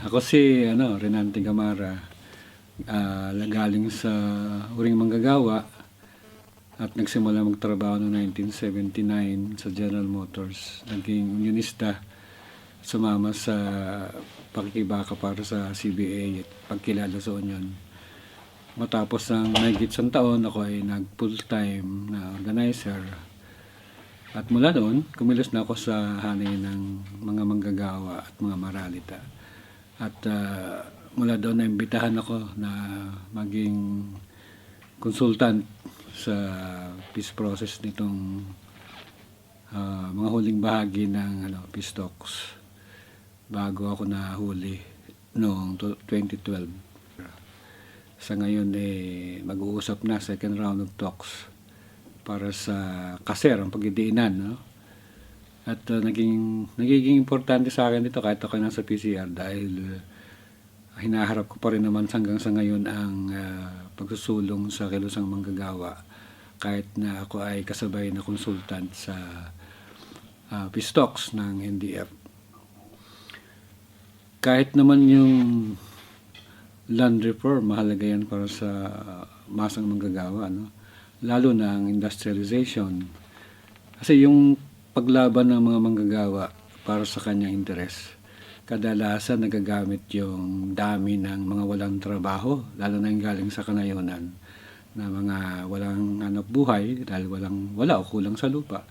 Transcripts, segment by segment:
Ako si ano, Renante Gamara. Ah, galing sa Uring Manggagawa at nagsimula magtrabaho noong 1979 sa General Motors. Naging unionista. Sumama sa pakikibaka para sa CBA at pagkilala sa union. Matapos ang mahigit isang taon, ako ay nag full-time na organizer. At mula noon, kumilos na ako sa hanay ng mga manggagawa at mga maralita. At ah, mula doon, naimbitahan ako na maging consultant sa peace process nitong ah, mga huling bahagi ng ano, peace talks bago ako nahuli noong to- 2012. Sa ngayon, eh, mag-uusap na second round of talks para sa kaser, ang pagdidiinan, no? At uh, naging, nagiging importante sa akin dito kahit ako nasa PCR dahil uh, hinaharap ko pa rin naman hanggang sa ngayon ang uh, pagsusulong sa kilusang manggagawa kahit na ako ay kasabay na consultant sa uh, talks ng NDF. Kahit naman yung land reform, mahalaga yan para sa masang manggagawa, no? lalo na ang industrialization. Kasi yung paglaban ng mga manggagawa para sa kanyang interes, kadalasan nagagamit yung dami ng mga walang trabaho, lalo na yung galing sa kanayunan, na mga walang anak buhay dahil walang wala o kulang sa lupa.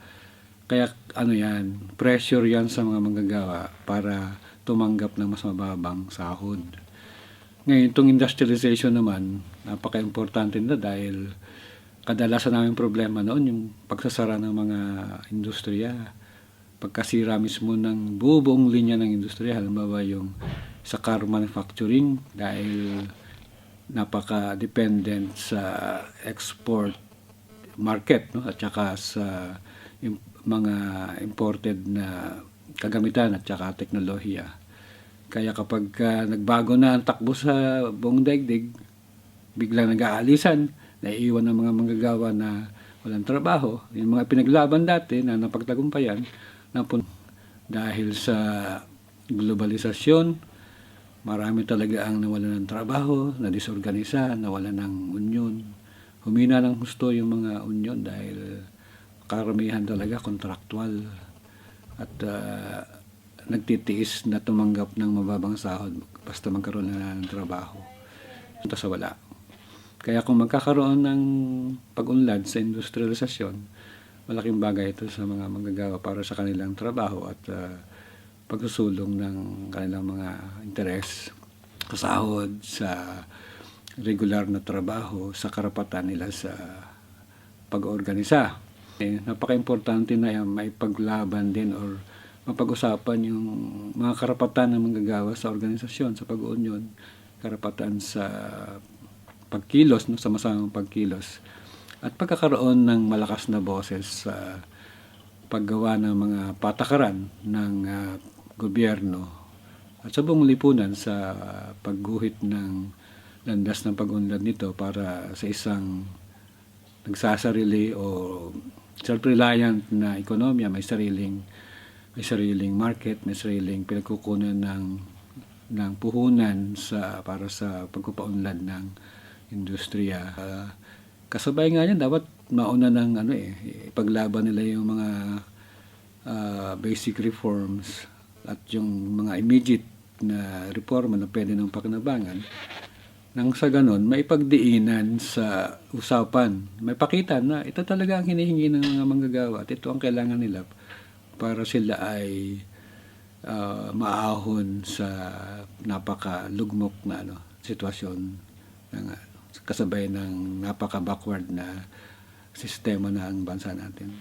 Kaya ano yan, pressure yan sa mga manggagawa para tumanggap ng mas mababang sahod. Ngayon, itong industrialization naman, napaka-importante na dahil kadalasan namin problema noon yung pagsasara ng mga industriya. Pagkasira mismo ng buong linya ng industriya, halimbawa yung sa car manufacturing dahil napaka-dependent sa export market no? at saka sa im- mga imported na kagamitan at saka teknolohiya. Kaya kapag ah, nagbago na ang takbo sa buong daigdig, biglang nag-aalisan, naiiwan ng mga manggagawa na walang trabaho. Yung mga pinaglaban dati na napagtagumpayan, napun dahil sa globalisasyon, marami talaga ang nawalan ng trabaho, na disorganisa, nawalan ng union. Humina ng gusto yung mga union dahil karamihan talaga kontraktual at ah, nagtitiis na tumanggap ng mababang sahod basta magkaroon na ng trabaho. Sa wala. Kaya kung magkakaroon ng pag-unlad sa industrialisasyon, malaking bagay ito sa mga manggagawa para sa kanilang trabaho at ah, pagsusulong ng kanilang mga interes sa sahod, sa regular na trabaho, sa karapatan nila sa pag-organisa. Eh, napaka-importante na yan, may paglaban din or mapag-usapan yung mga karapatan ng manggagawa sa organisasyon, sa pag-union, karapatan sa pagkilos, no, sa masamang pagkilos, at pagkakaroon ng malakas na boses sa paggawa ng mga patakaran ng ah, gobyerno at sa buong lipunan sa pagguhit ng landas ng pag-unlad nito para sa isang nagsasarili o self-reliant na ekonomiya, may sariling may sariling market, may sariling pinagkukunan ng ng puhunan sa para sa pagpapaunlad ng industriya. Ah, kasabay nga yan, dapat mauna ng ano eh, ipaglaban nila yung mga ah, basic reforms at yung mga immediate na reforma na pwede ng pakinabangan nang sa ganon, may pagdiinan sa usapan. May pakita na ito talaga ang hinihingi ng mga manggagawa at ito ang kailangan nila para sila ay ah, maahon sa napakalugmok na ano, sitwasyon ng kasabay ng napaka-backward na sistema na ang bansa natin.